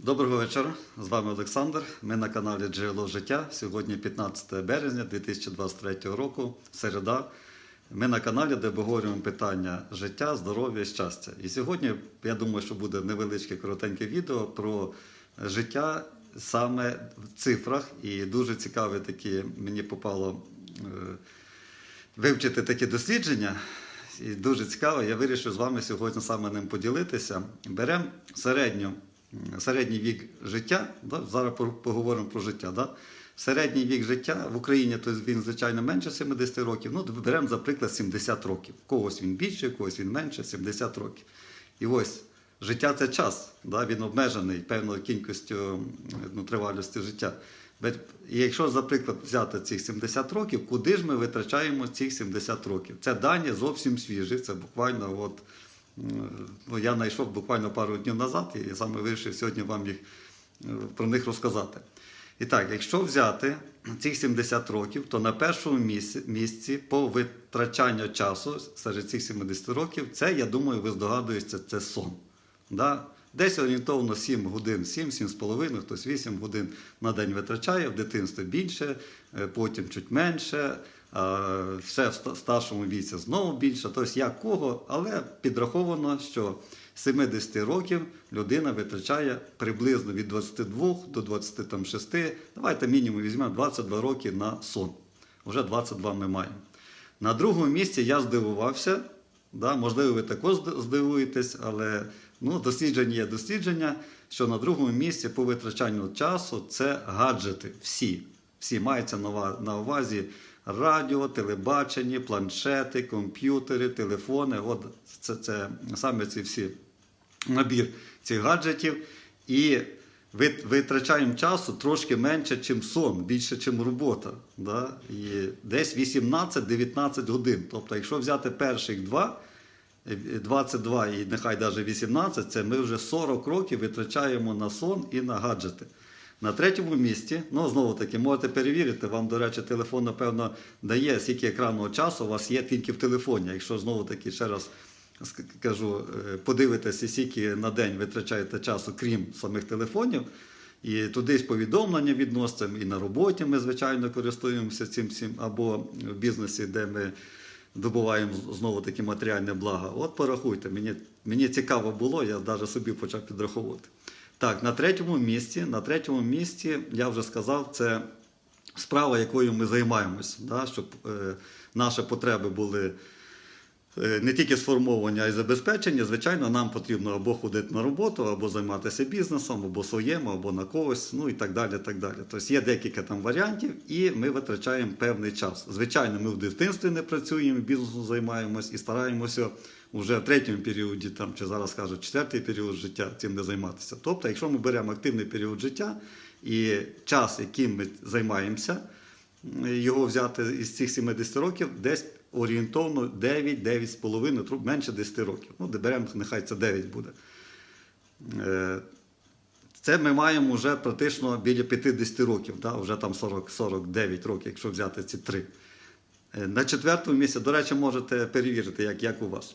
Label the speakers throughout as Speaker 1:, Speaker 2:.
Speaker 1: Доброго вечора. З вами Олександр. Ми на каналі Джерело життя. Сьогодні 15 березня 2023 року, середа. Ми на каналі, де обговорюємо питання життя, здоров'я щастя. І сьогодні я думаю, що буде невеличке коротеньке відео про життя саме в цифрах. І дуже цікаве такі мені попало е, вивчити такі дослідження. І дуже цікаво, я вирішив з вами сьогодні саме ним поділитися. Беремо середню, середній вік життя. Да? Зараз поговоримо про життя. Да? Середній вік життя в Україні то він, звичайно, менше 70 років. Ну, беремо, за приклад, 70 років. Когось він більше, когось він менше, 70 років. І ось життя це час, да? він обмежений певною кількістю ну, тривалості життя. І якщо, за приклад, взяти цих 70 років, куди ж ми витрачаємо цих 70 років? Це дані зовсім свіжі, це буквально от, ну, я знайшов буквально пару днів назад і саме вирішив сьогодні вам їх е, про них розказати. І так, якщо взяти цих 70 років, то на першому місці, по витрачанню часу серед цих 70 років, це, я думаю, ви здогадуєтеся, це сон. Да? Десь орієнтовно 7 годин, 7-7,5, хтось 8 годин на день витрачає, в дитинстві більше, е, потім чуть менше, ще в старшому віці знову більше. Тобто як кого, але підраховано, що з 70 років людина витрачає приблизно від 22 до 26, давайте мінімум візьмемо 22 роки на сон. Вже 22 ми маємо. На другому місці я здивувався. Да, можливо, ви також здивуєтесь, але ну, дослідження є дослідження, що на другому місці по витрачанню часу це гаджети. Всі. Всі мається на ува- на увазі радіо, телебачення, планшети, комп'ютери, телефони. От це, це саме ці всі набір цих гаджетів. І витрачаємо часу трошки менше, ніж сон, більше, ніж робота. Да? І десь 18-19 годин. Тобто, якщо взяти перших два, е, 22 і нехай навіть 18, це ми вже 40 років витрачаємо на сон і на гаджети. На третьому місці, ну знову таки, можете перевірити, вам, до речі, телефон, напевно, дає, скільки екранного часу у вас є тільки в телефоні. Якщо знову таки ще раз кажу, е, подивитися, скільки на день витрачаєте часу, крім самих телефонів, і туди повідомлення відносимо, і на роботі ми, звичайно, користуємося цим всім, або в бізнесі, де ми добуваємо знову таки матеріальне благо. От порахуйте, мені, мені цікаво було, я навіть собі почав підраховувати. Так, на третьому місці, на третьому місці, я вже сказав, це справа, якою ми займаємось, да, щоб е, наші потреби були не тільки сформовані, а й забезпечені. Звичайно, нам потрібно або ходити на роботу, або займатися бізнесом, або своєму, або на когось, ну і так далі. так далі. Тобто є декілька там варіантів, і ми витрачаємо певний час. Звичайно, ми в дитинстві не працюємо, бізнесом займаємось і стараємося вже в третьому періоді, там, чи зараз кажуть, четвертий період життя цим не займатися. Тобто, якщо ми беремо активний період життя і час, яким ми займаємося, його взяти із цих 70 років, десь орієнтовно 9-9,5, тру- менше 10 років. Ну, де беремо, нехай це 9 буде. Е, Це ми маємо вже практично біля 50 років, да? вже там 40, 49 років, якщо взяти ці три. Е, На четвертому місці, до речі, можете перевірити, як, як у вас.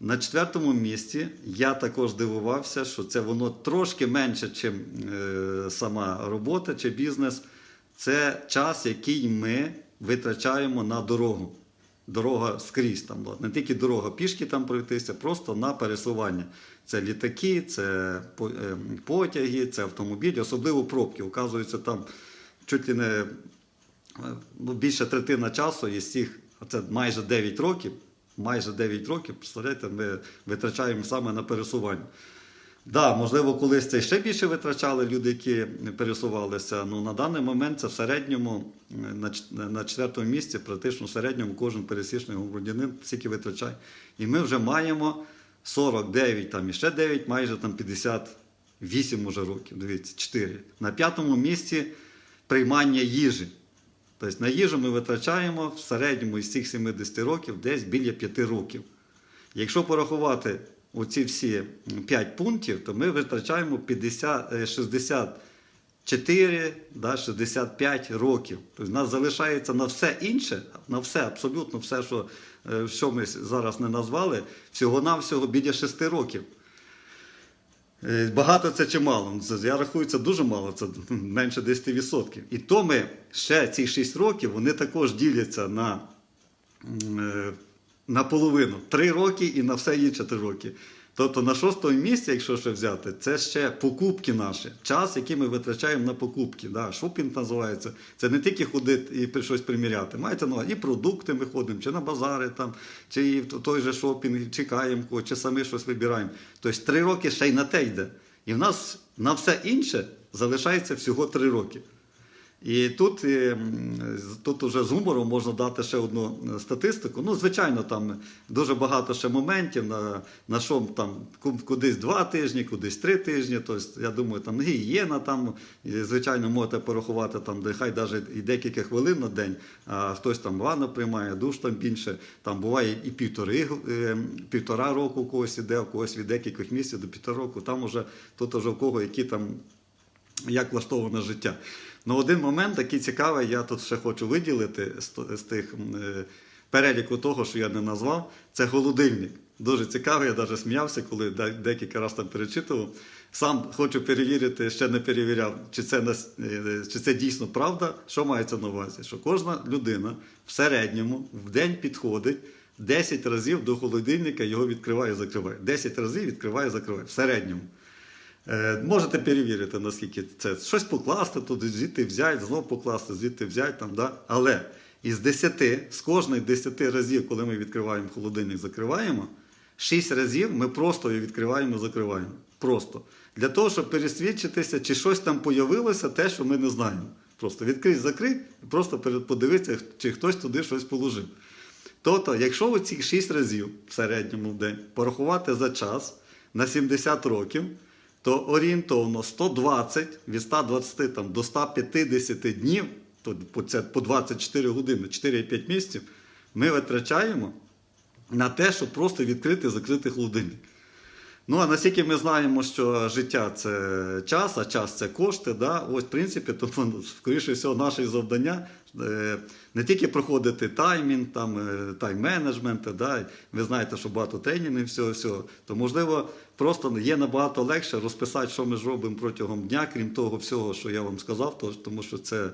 Speaker 1: На четвертому місці я також здивувався, що це воно трошки менше, ніж е, сама робота чи бізнес. Це час, який ми витрачаємо на дорогу. Дорога скрізь там. Не тільки дорога пішки там пройтися, просто на пересування. Це літаки, це е, потяги, це автомобілі, особливо пробки. Оказується, там чуть ли не е, ну, більше третина часу із цих, а це майже 9 років, майже 9 років, представляєте, ми витрачаємо саме на пересування. Да, можливо, колись це ще більше витрачали люди, які пересувалися. Ну на даний момент це в середньому на четвертому місці, практично в середньому кожен пересічний громадянин стільки витрачає. І ми вже маємо 49, там і ще 9, майже там 58 уже років. Дивіться, 4. На п'ятому місці приймання їжі. Тобто на їжу ми витрачаємо в середньому із цих 70 років десь біля 5 років. Якщо порахувати оці всі 5 пунктів, то ми витрачаємо 50, е, 64, да, 65 років. Тобто нас залишається на все інше, на все, абсолютно все, що, е, що ми зараз не назвали, всього-навсього біля 6 років. Е, Багато це чи мало? Ну, я рахую, це дуже мало, це менше 10%. І то ми ще ці 6 років вони також діляться на, м, е, на половину. 3 роки і на все інше 3 роки. Тобто на шостому місці, якщо ще взяти, це ще покупки наші, час, який ми витрачаємо на покупки. Да, шопінг називається. Це не тільки ходити і щось приміряти. Маєте увазі, і продукти ми ходимо, чи на базари, там, чи в той же шопінг, чекаємо, чи самі щось вибираємо. Тобто три роки ще й на те йде. І в нас на все інше залишається всього три роки. І тут, е, тут уже з гумором можна дати ще одну е, статистику. Ну, звичайно, там дуже багато ще моментів, на, на що там кудись два тижні, кудись три тижні. Тобто, я думаю, там гігієна, там, звичайно, можете порахувати там, де хай навіть і декілька хвилин на день, а хтось там ванну приймає, душ там більше. Там буває і півтори, е, півтора року у когось іде, у когось від декількох місяців до півтора року. Там уже тут уже в кого які там як влаштоване життя. Ну, один момент такий цікавий, я тут ще хочу виділити з, тих е, переліку того, що я не назвав, це холодильник. Дуже цікавий, я навіть сміявся, коли декілька разів там перечитував. Сам хочу перевірити, ще не перевіряв, чи це, нас- е, чи це дійсно правда. Що мається на увазі? Що кожна людина в середньому в день підходить 10 разів до холодильника, його відкриває і закриває. 10 разів відкриває і закриває в середньому. Е, Можете перевірити, наскільки це щось покласти, туди звідти взяти, знов покласти, звідти взяти. Там, да? Але із 10, з кожних 10 разів, коли ми відкриваємо холодильник, закриваємо, 6 разів ми просто його відкриваємо закриваємо. Просто. Для того, щоб пересвідчитися, чи щось там появилося, те, що ми не знаємо. Просто відкрий, закрий, і просто подивитися, чи хтось туди щось положив. Тобто, якщо ви ці 6 разів в середньому в день порахувати за час на 70 років, то орієнтовно 120 від 120 там, до 150 днів, то по, це по 24 години, 4-5 місяців, ми витрачаємо на те, щоб просто відкрити закрити холодильник. Ну, а наскільки ми знаємо, що життя це час, а час це кошти, да? ось, в принципі, тому, скоріше всього, наше завдання е, не тільки проходити таймінг, там, е, тайм-менеджмент, да? ви знаєте, що багато тренінгів, всього, всього, то, можливо, просто є набагато легше розписати, що ми зробимо протягом дня, крім того всього, що я вам сказав, то- тому що це,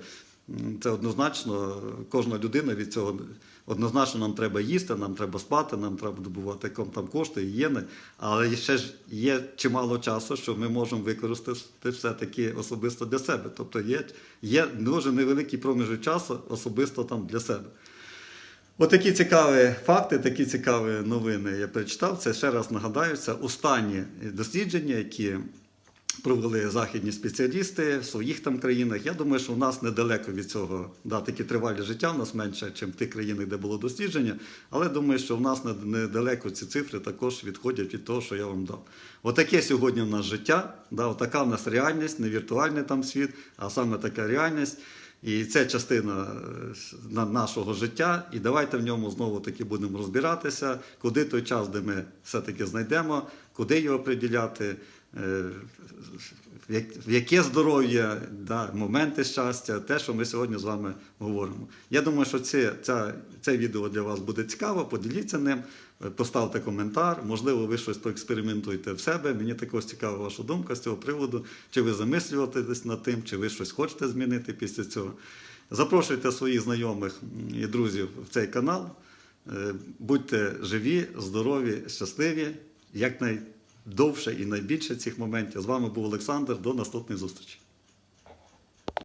Speaker 1: це однозначно, кожна людина від цього однозначно нам треба їсти, нам треба спати, нам треба добувати там кошти, гігієни, але ще ж є чимало часу, що ми можемо використати все-таки особисто для себе. Тобто є, є дуже невеликий проміжок часу особисто там для себе. Отакі цікаві факти, такі цікаві новини я прочитав. Це ще раз нагадаю, це останні дослідження, які провели західні спеціалісти в своїх там країнах. Я думаю, що у нас недалеко від цього да, такі тривалі життя, у нас менше, ніж в тих країнах, де було дослідження. Але думаю, що в нас недалеко ці цифри також відходять від того, що я вам дав. Отаке сьогодні в нас життя, да, отака в нас реальність, не віртуальний там світ, а саме така реальність. І це частина е, нашого життя. І давайте в ньому знову таки будемо розбиратися, куди той час, де ми все-таки знайдемо, куди його приділяти, яке здоров'я, да, моменти щастя, те, що ми сьогодні з вами говоримо. Я думаю, що це, ця, це відео для вас буде цікаво, поділіться ним, е, поставте коментар, можливо, ви щось поекспериментуєте в себе. Мені також цікава ваша думка з цього приводу, чи ви замислюєтесь над тим, чи ви щось хочете змінити після цього. Запрошуйте своїх знайомих і друзів в цей канал. Е, Будьте живі, здорові, щасливі, якнайдовше і найбільше цих моментів. З вами був Олександр. До наступної зустрічі.